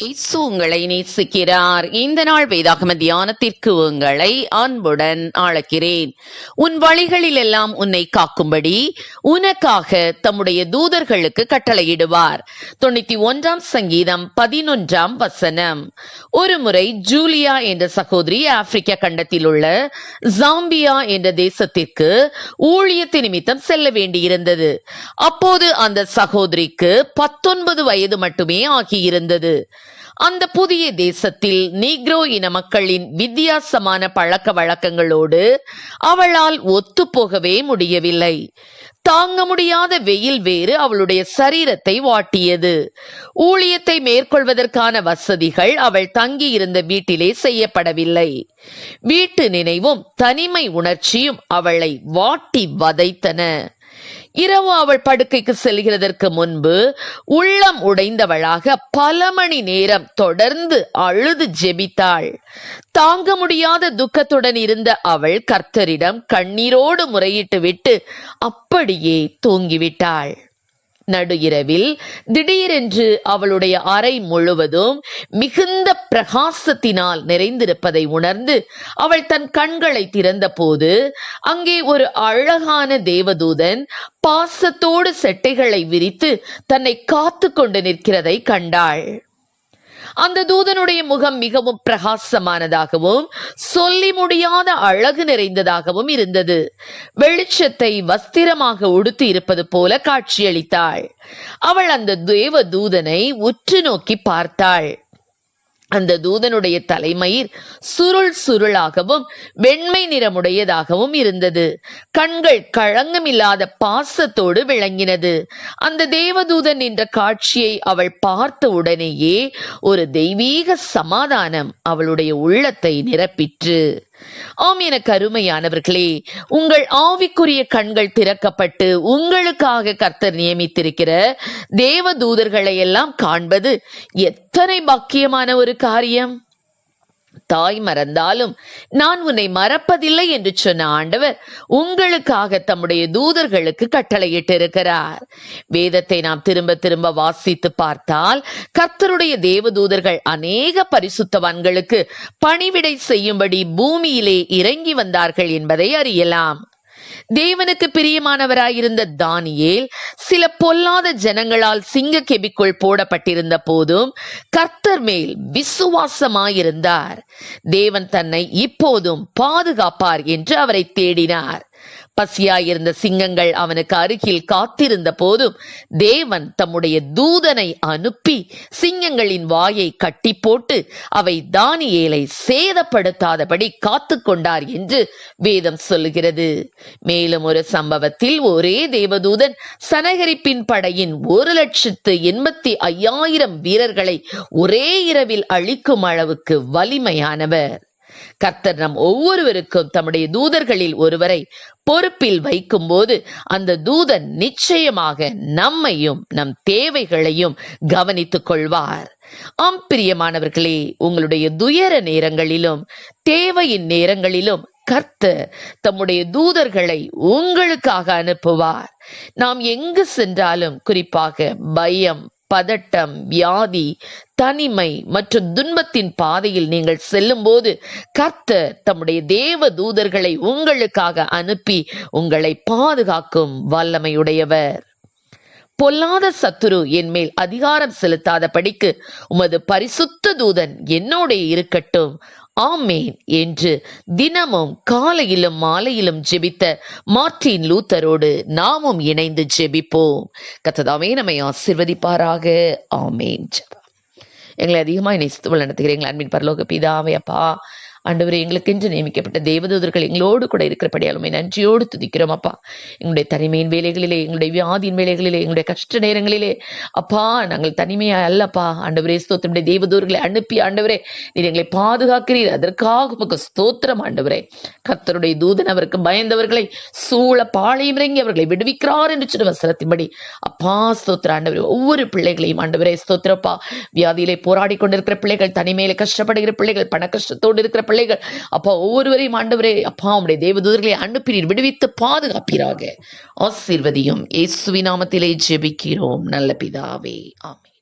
இயேசு உங்களை நேசிக்கிறார். இந்த நாள் வேதாகம தியானத்திற்கு உங்களை அன்புடன் அழைக்கிறேன். உன் வழிகளில் எல்லாம் உன்னை காக்கும்படி உனக்காக தம்முடைய தூதர்களுக்கு கட்டளையிடுவார். தொண்ணூத்தி ஒன்றாம் சங்கீதம் பதினொன்றாம் வசனம். ஒரு முறை ஜூலியா என்ற சகோதரி ஆப்பிரிக்க கண்டத்தில் உள்ள ஜாம்பியா என்ற தேசத்திற்கு ஊழியத்தை நிமித்தம் செல்ல வேண்டியிருந்தது. அப்போது அந்த சகோதரிக்கு பத்தொன்பது வயது மட்டுமே ஆகியிருந்தது. அந்த புதிய தேசத்தில் நீக்ரோ இன மக்களின் வித்தியாசமான பழக்க வழக்கங்களோடு அவளால் ஒத்துப்போகவே முடியவில்லை. தாங்க முடியாத வெயில் வேறு அவளுடைய சரீரத்தை வாட்டியது. ஊழியத்தை மேற்கொள்வதற்கான வசதிகள் அவள் தங்கியிருந்த வீட்டிலே செய்யப்படவில்லை. வீட்டு நினைவும் தனிமை உணர்ச்சியும் அவளை வாட்டி வதைத்தன. இரவு அவள் படுக்கைக்கு செல்கிறதற்கு முன்பு உள்ளம் உடைந்தவளாக பல மணி நேரம் தொடர்ந்து அழுது ஜெபித்தாள். தாங்க முடியாத துக்கத்துடன் இருந்த அவள் கர்த்தரிடம் கண்ணீரோடு முறையிட்டு விட்டு அப்படியே தூங்கிவிட்டாள். நடு இரவில் திடீரென்று அவளுடைய அறை முழுவதும் மிகுந்த பிரகாசத்தினால் நிறைந்திருப்பதை உணர்ந்து அவள் தன் கண்களை திறந்தபோது அங்கே ஒரு அழகான தேவதூதன் பாசத்தோடு செட்டைகளை விரித்து தன்னை காத்து கொண்டு நிற்கிறதை கண்டாள். அந்த தூதனுடைய முகம் மிகவும் பிரகாசமானதாகவும் சொல்லி முடியாத அழகு நிறைந்ததாகவும் இருந்தது. வெளிச்சத்தை வஸ்திரமாக உடுத்தி இருப்பது போல காட்சியளித்தாள். அவள் அந்த தேவ தூதனை உற்று நோக்கி பார்த்தாள். அந்த தூதனுடைய தலைமயிர் சுருள் சுருளாகவும் வெண்மை நிறமுடையதாகவும் இருந்தது. கண்கள் களங்கமில்லாத பாசத்தோடு விளங்கினது. அந்த தேவதூதன் என்ற காட்சியை அவள் பார்த்த உடனேயே ஒரு தெய்வீக சமாதானம் அவளுடைய உள்ளத்தை நிரப்பிற்று. ஆம் என கருமையானவர்களே உங்கள் ஆவிக்குரிய கண்கள் திறக்கப்பட்டு உங்களுக்காக கர்த்தர் நியமித்திருக்கிற தேவ தூதர்களை எல்லாம் காண்பது எத்தனை பாக்கியமான ஒரு காரியம். தாய் மறந்தாலும் நான் உன்னை மறப்பதில்லை என்று சொன்ன ஆண்டவர் உங்களுக்காக தம்முடைய தூதர்களுக்கு கட்டளையிட்டிருக்கிறார். வேதத்தை நாம் திரும்ப திரும்ப வாசித்து பார்த்தால் கர்த்தருடைய தேவதூதர்கள் அநேக பரிசுத்தவான்களுக்கு பணிவிடை செய்யும்படி பூமியிலே இறங்கி வந்தார்கள் என்பதை அறியலாம். தேவனுக்கு பிரியமானவராயிருந்த தானியேல் சில பொல்லாத ஜனங்களால் சிங்க கெபிக்குள் போடப்பட்டிருந்த போதும் கர்த்தர் மேல் விசுவாசமாயிருந்தார். தேவன் தன்னை இப்போதும் பாதுகாப்பார் என்று அவரை தேடினார். பசியாயிருந்த சிங்கங்கள் அவனுக்கு அருகில் காத்திருந்த போதும் தேவன் தம்முடைய தூதனை அனுப்பி சிங்கங்களின் வாயை கட்டி போட்டு அவை தானியேலை சேதப்படுத்தாதபடி காத்து கொண்டார் என்று வேதம் சொல்லுகிறது. மேலும் ஒரு சம்பவத்தில் ஒரே தேவதூதன் சனகரிப்பின் படையின் ஒரு லட்சத்து எண்பத்தி ஐயாயிரம் வீரர்களை ஒரே இரவில் அழிக்கும் அளவுக்கு வலிமையானவர். கர்த்தர் நம் ஒவ்வொருவருக்கும் தம்முடைய தூதர்களில் ஒருவரை பொறுப்பில் வைக்கும்போது அந்த தூதன் நிச்சயமாக நம்மையும் நம் தேவைகளையும் கவனித்துக் கொள்வார். ஆம் பிரியமானவர்களே உங்களுடைய துயர நேரங்களிலும் தேவையின் நேரங்களிலும் கர்த்தர் தம்முடைய தூதர்களை உங்களுக்காக அனுப்புவார். நாம் எங்கு சென்றாலும் குறிப்பாக பயம் பதட்டம் வியாதி தனிமை மற்றும் துன்பத்தின் பாதையில் நீங்கள் செல்லும்போது கர்த்தர் தம்முடைய தேவ தூதர்களை உங்களுக்காக அனுப்பி உங்களை பாதுகாக்கும் வல்லமையுடையவர். பொல்லாத சத்துரு என் மேல் அதிகாரம் செலுத்தாத படிக்கு உமது பரிசுத்த தூதன் என்னோட இருக்கட்டும். ஆமேன் என்று தினமும் காலையிலும் மாலையிலும் ஜெபித்த மார்டின் லூத்தரோடு நாமும் இணைந்து ஜெபிப்போம். கத்ததாமே நம்மை ஆசிர்வதிப்பாராக. ஆமேன். எங்களை அதிகமாக நேசித்து நடத்துகிறீங்களா அன்பின் பரலோக பிதாவே அப்பா. ஆண்டவரே எங்களுக்கென்று நியமிக்கப்பட்ட தேவதூதர்கள் எங்களோடு கூட இருக்கிறபடியாலும் நன்றியோடு துதிக்கிறோம் அப்பா. எங்களுடைய தனிமையின் வேலைகளிலே எங்களுடைய வியாதியின் வேலைகளிலே எங்களுடைய கஷ்ட நேரங்களிலே அப்பா நாங்கள் தனிமையா அல்லப்பா. ஆண்டவரே ஸ்தோத்திரமுடைய தேவதூர்களை அனுப்பி ஆண்டவரே நீர் எங்களை பாதுகாக்கிறீர். அதற்காக உமக்கு ஸ்தோத்திரம் ஆண்டவரே. கர்த்தருடைய தூதன் அவருக்கு பயந்தவர்களை சூழ பாளையம் இறங்கி அவர்களை விடுவிக்கிறார் என்று சொன்ன வசனத்தின்படி அப்பா ஸ்தோத்திர ஆண்டவரே. ஒவ்வொரு பிள்ளைகளையும் ஆண்டவரே ஸ்தோத்திரப்பா வியாதியிலே போராடி கொண்டிருக்கிற பிள்ளைகள் தனிமையில கஷ்டப்படுகிற பிள்ளைகள் பண கஷ்டத்தோடு இருக்கிற பிள்ளைகள் அப்பா ஒவ்வொருவரையும் ஆண்டவரே அப்பா உடைய தேவதூதர்களை அனுப்பினீர். விடுவித்து பாதுகாப்பீராக. ஆசீர்வதியும். இயேசுவி நாமத்திலே ஜெபிக்கிறோம். நல்ல பிதாவே. ஆமே